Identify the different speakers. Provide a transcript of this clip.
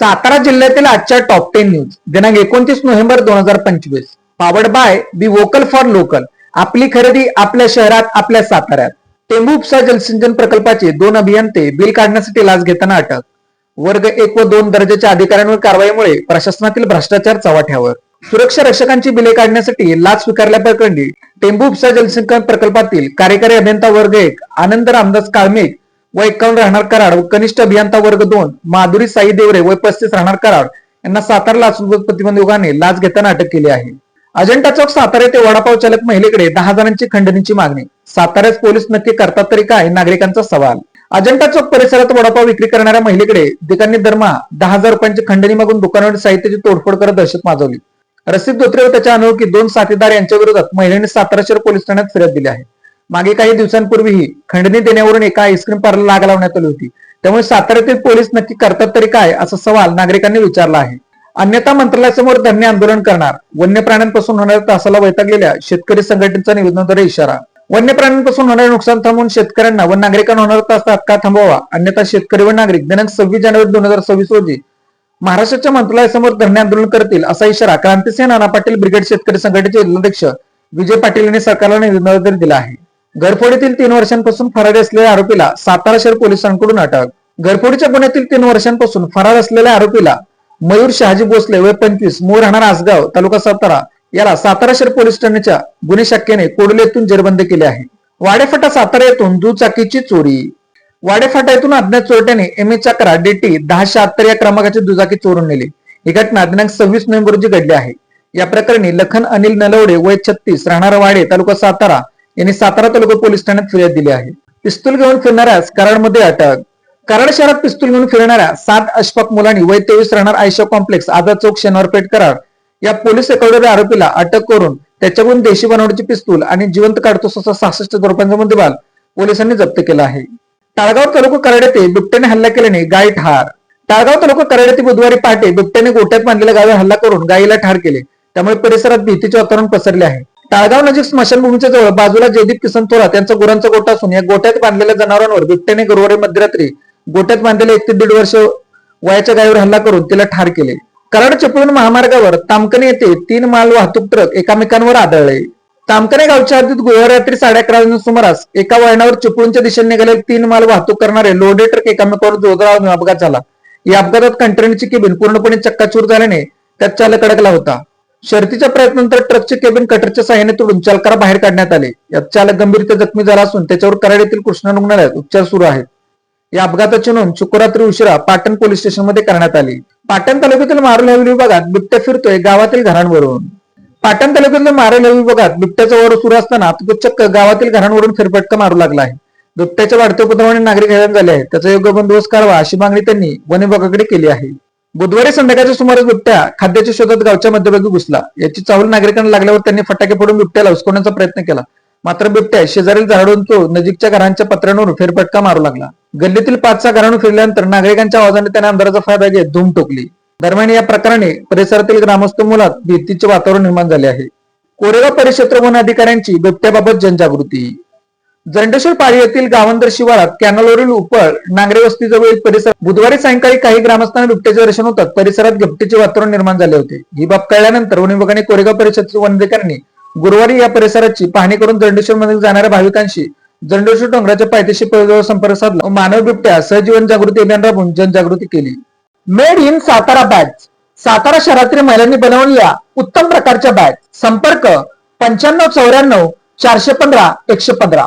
Speaker 1: सातारा जिल्ह्यातील आजच्या top ten news दिनांक एकोणतीस नोव्हेंबर दोन हजार पंचवीस. Powered by be vocal for local आपली खरेदी आपल्या शहरात आपल्या साताऱ्यात. टेंबू उपसा जलसिंचन प्रकल्पाचे दोन अभियंते बिल काढण्यासाठी लाच घेताना अटक. वर्ग एक व दोन दर्जाच्या अधिकाऱ्यांवर कारवाईमुळे प्रशासनातील भ्रष्टाचार चव्हाट्यावर. सुरक्षा रक्षकांची बिले काढण्यासाठी लाच स्वीकारल्याप्रकरणी टेंबू उपसा जलसिंचन प्रकल्पातील कार्यकारी अभियंता वर्ग एक आनंद रामदास काळमेघ व एकावन्न राहणार कराड व कनिष्ठ अभियंता वर्ग दोन माधुरी साई देवरे व पस्तीस राहणार कराड. यांना सातारा लाचलुचपत प्रतिबंध विभागाने लाच घेताना अटक केली आहे. अजंठा चौक सातारा येथे वडापाव चालक महिलेकडे दहा जणांची खंडणीची मागणी. साताऱ्यात पोलीस नक्की करतात तरी काय? नागरिकांचा सवाल. अजंठा चौक परिसरात वडापाव विक्री करणाऱ्या महिलेकडे दिकांनी दरमहा दहा हजार रुपयांची खंडणी मागून दुकानावर साहित्याची तोडफोड करत दहशत माजवली. रसिद धोत्रे व त्याच्या अनोळखी दोन साथीदार यांच्या विरोधात महिलेने सातारा शहर पोलीस ठाण्यात फिर्याद दिली आहे. मागे काही दिवसांपूर्वीही खंडणी देण्यावरून एका आईस्क्रीम पार्लर आग लावण्यात आली होती. त्यामुळे साताऱ्यातील पोलीस नक्की करतात तरी काय असा सवाल नागरिकांनी विचारला आहे. अन्यथा मंत्रालयासमोर धरणे आंदोलन करणार. वन्य प्राण्यांपासून होणाऱ्या त्रासाला वैतागलेल्या शेतकरी संघटनेचा निवेदनाद्वारे इशारा. वन्य प्राण्यांपासून होणारे नुकसान थांबवून शेतकऱ्यांना व नागरिकांना होणारा त्रास तात्काळ थांबवा अन्यथा शेतकरी व नागरिक दिनांक सव्वीस जानेवारी दोन हजार सव्वीस रोजी महाराष्ट्राच्या मंत्रालयासमोर धरणे आंदोलन करतील असा इशारा क्रांतिसिंह नाना पाटील ब्रिगेड शेतकरी संघटनेचे जिल्हाध्यक्ष विजय पाटील यांनी सरकारला निवेदनाद्वारे दिला आहे. घरफोडीतील तीन वर्षांपासून फरार असलेल्या आरोपीला सातारा शहर पोलिसांकडून अटक. घरफोडीच्या गुन्ह्यातील तीन वर्षांपासून फरार असलेल्या आरोपीला मयूर शहाजी भोसले वय पंचवीस मूळ राहणार आसगाव तालुका सातारा याला सातारा शहर पोलीस ठाण्याच्या गुन्हे शाखेने कोडले येथून जेरबंद केले आहे. वाडेफाटा सातारा येथून दुचाकीची चोरी. वाडेफाटा येथून अज्ञात चोरट्याने एम ए चक्रा डीटी दहा शहात्तर या क्रमांकाची दुचाकी चोरून नेली. ही घटना दिनांक सव्वीस नोव्हेंबर रोजी घडली आहे. या प्रकरणी लखन अनिल नलवडे वय छत्तीस राहणार वाडे तालुका सातारा यांनी सातारा तालुका पोलीस ठाण्यात फिर्याद दिली आहे. पिस्तूल घेऊन फिरणाऱ्यास कराडमध्ये अटक. कराड शहरात पिस्तूल घेऊन फिरणाऱ्या सात अशफाक मुलांनी वय तेवीस राहणार आयशा कॉम्प्लेक्स आझाद चौक शनिवारपेठ कराड या पोलीस एकावडे आरोपीला अटक करून त्याच्याकडून देशी बनावटीची पिस्तूल आणि जिवंत काढतोस असा सहासष्ट हजार रुपयांचा मुद्देमाल पोलिसांनी जप्त केला आहे. टाळगाव तालुका कराड येथे बिबट्याने हल्ला केल्याने गाय ठार. टाळगाव तालुका कराड येथे बुधवारी पहाटे बिबट्याने गोट्यात बांधलेल्या गावावर हल्ला करून गायीला ठार केले. त्यामुळे परिसरात भीतीचे वातावरण पसरले आहे. टाळगाव नजीक स्मशानभूमीच्या जवळ बाजूला जयदीप किसन थोरात यांचा गुरांचा गोठा असून या गोट्यात बांधलेल्या जनावरांवर बिबट्याने गुरुवारी मध्यरात्री गोट्यात बांधलेल्या एक ते दीड वर्ष वयाच्या गायीवर हल्ला करून तिला ठार केले. कराड चिपळूण महामार्गावर तामकणे येथे तीन माल वाहतूक ट्रक एकामेकांवर आदळले. तामकणे गावच्या हद्दीत गुरुवारी रात्री साडे अकरा सुमारास एका वळणावर चिपळूणच्या दिशेने निघाले तीन माल वाहतूक करणारे लोडे ट्रक एकामेकावर जोरदार अपघात झाला. या अपघातात कंटेनरची केबिन पूर्णपणे चक्काचूर झाल्याने त्यात चालक अडकला होता. शर्तीच्या प्रयत्नानंतर ट्रकचे केबिन कटरच्या सहाय्याने तोडून चालकाला बाहेर काढण्यात आले. यात चालक गंभीररीत्या जखमी झाला असून त्याच्यावर कराड येथील कृष्णा रुग्णालयात उपचार सुरू आहेत. या अपघाताची नोंद शुक्ररात्री उशिरा पाटण पोलीस स्टेशनमध्ये करण्यात आली. पाटण तालुक्यातील मारुल हवेली विभागात बिबट्या फिरतोय गावातील घरांवरून. पाटण तालुक्यातील मारुल हवेली विभागात बिबट्याचा वर सुरू असताना तो चक्क गावातील घरांवरून फिरपटका मारू लागला आहे. बिबट्याच्या वाढत्या उपद्रवाने नागरिक हैराण झाले आहेत. त्याचा योग्य बंदोबस्त करावा अशी मागणी त्यांनी वन विभागाकडे केली आहे. बुधवारी संध्याकाळच्या सुमारास बिबट्या खाद्याच्या शोधात गावच्या मध्यभागी घुसला. याची चावल नागरिकांना लागल्यावर त्यांनी फटाके फोडून बिबट्याला उचकवण्याचा प्रयत्न केला. मात्र बिबट्या शेजारील झाडून तो नजीकच्या घरांच्या पत्र्यांवर फेरफटका मारू लागला. गल्लीतील पाच सहा घरांवर फिरल्यानंतर नागरिकांच्या आवाजाने त्याने आमदाराचा फायदा घेत धूम टोकली. दरम्यान या प्रकरणी परिसरातील ग्रामस्थ मुलात भीतीचे वातावरण निर्माण झाले आहे. कोरेगाव परिक्षेत्र वन अधिकाऱ्यांची बिबट्याबाबत जनजागृती. जंडेश्वर पाळी येथील गावंदर शिवारात कॅनलवरील उपळ नांगरे वस्तीजवळील परिसर बुधवारी सायंकाळी काही ग्रामस्थांना बिबट्याचे दर्शन होतात. परिसरात बिबट्याचे वातावरण निर्माण झाले होते. ही बाब कळल्यानंतर वन विभागाने कोरेगाव परिषदेच्या वन अधिकाऱ्यांनी गुरुवारी या परिसराची पाहणी करून जंडेश्वर मध्ये जाणाऱ्या भाविकांशी जंडेश्वर डोंगराच्या पायथ्याशी परिजवळ संपर्क साधला. मानव बिबट्या सहजीवन जागृती अभियान राबवून जनजागृती केली. Made in Satara batch. Satara शहरातील महिलांनी बनवलेल्या उत्तम प्रकारच्या बॅच. संपर्क पंच्याण्णव चौऱ्याण्णव चारशे पंधरा एकशे पंधरा.